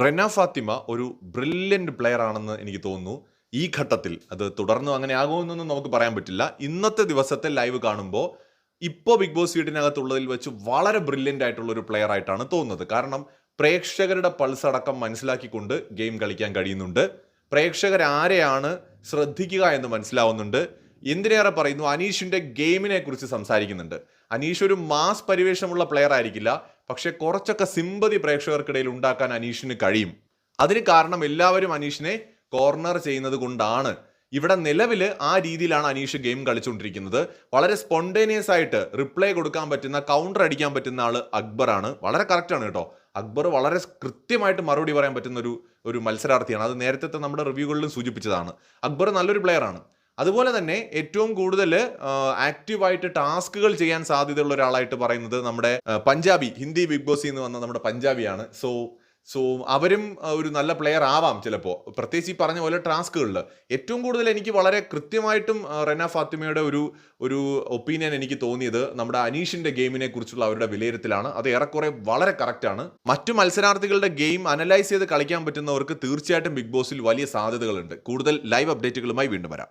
റെന ഫാത്തിമ ഒരു brilliant player ആണെന്ന് എനിക്ക് തോന്നുന്നു. ഈ ഘട്ടത്തിൽ അത് തുടർന്നും അങ്ങനെ ആകുമെന്നൊന്നും നമുക്ക് പറയാൻ പറ്റില്ല. ഇന്നത്തെ ദിവസത്തെ ലൈവ് കാണുമ്പോൾ ഇപ്പോൾ ബിഗ് ബോസ് വീട്ടിനകത്തുള്ളതിൽ വെച്ച് വളരെ ബ്രില്യന്റ് ആയിട്ടുള്ള ഒരു പ്ലെയർ ആയിട്ടാണ് തോന്നുന്നത്. കാരണം പ്രേക്ഷകരുടെ പൾസ് അടക്കം മനസ്സിലാക്കിക്കൊണ്ട് ഗെയിം കളിക്കാൻ കഴിയുന്നുണ്ട്. പ്രേക്ഷകർ ആരെയാണ് ശ്രദ്ധിക്കുക എന്ന് മനസ്സിലാവുന്നുണ്ട്. എന്തിനേറെ പറയുന്നു? അനീഷിന്റെ ഗെയിമിനെ കുറിച്ച് സംസാരിക്കുന്നുണ്ട്. അനീഷ് ഒരു മാസ് പരിവേഷമുള്ള പ്ലെയർ ആയിരിക്കില്ല. പക്ഷെ കുറച്ചൊക്കെ സിമ്പതി പ്രേക്ഷകർക്കിടയിൽ ഉണ്ടാക്കാൻ അനീഷിന് കഴിയും. അതിന് കാരണം എല്ലാവരും അനീഷിനെ കോർണർ ചെയ്യുന്നത് കൊണ്ടാണ്. ഇവിടെ നിലവിൽ ആ രീതിയിലാണ് അനീഷ് ഗെയിം കളിച്ചുകൊണ്ടിരിക്കുന്നത്. വളരെ സ്പോണ്ടേനിയസ് ആയിട്ട് റിപ്ലൈ കൊടുക്കാൻ പറ്റുന്ന കൗണ്ടർ അടിക്കാൻ പറ്റുന്ന ആൾ അക്ബറാണ് വളരെ കറക്റ്റാണ് കേട്ടോ. അക്ബർ വളരെ കൃത്യമായിട്ട് മറുപടി പറയാൻ പറ്റുന്ന ഒരു ഒരു മത്സരാർത്ഥിയാണ്. അത് നേരത്തെ നമ്മുടെ റിവ്യൂകളിലും സൂചിപ്പിച്ചതാണ്. അക്ബർ നല്ലൊരു പ്ലെയർ ആണ്. അതുപോലെ തന്നെ ഏറ്റവും കൂടുതൽ ആക്റ്റീവായിട്ട് ടാസ്കുകൾ ചെയ്യാൻ സാധ്യതയുള്ള ഒരാളായിട്ട് പറയുന്നത് നമ്മുടെ പഞ്ചാബി ഹിന്ദി ബിഗ് ബോസിൽ നിന്ന് വന്ന നമ്മുടെ പഞ്ചാബിയാണ്. സോ സോ അവരും ഒരു നല്ല പ്ലെയർ ആവാം ചിലപ്പോൾ പ്രത്യേകിച്ച് ഈ പറഞ്ഞ പോലെ ടാസ്കുകളിൽ. ഏറ്റവും കൂടുതൽ എനിക്ക് വളരെ കൃത്യമായിട്ടും റെന ഫാത്തിമയുടെ ഒരു ഒരു ഒപ്പീനിയൻ എനിക്ക് തോന്നിയത് നമ്മുടെ അനീഷിന്റെ ഗെയിമിനെ കുറിച്ചുള്ള അവരുടെ വിലയിരുത്തലാണ്. അത് ഏറെക്കുറെ വളരെ കറക്റ്റാണ് മറ്റു മത്സരാർത്ഥികളുടെ ഗെയിം അനലൈസ് ചെയ്ത് കളിക്കാൻ പറ്റുന്നവർക്ക് തീർച്ചയായിട്ടും ബിഗ് ബോസിൽ വലിയ സാധ്യതകളുണ്ട്. കൂടുതൽ ലൈവ് അപ്ഡേറ്റുകളുമായി വീണ്ടും വരാം.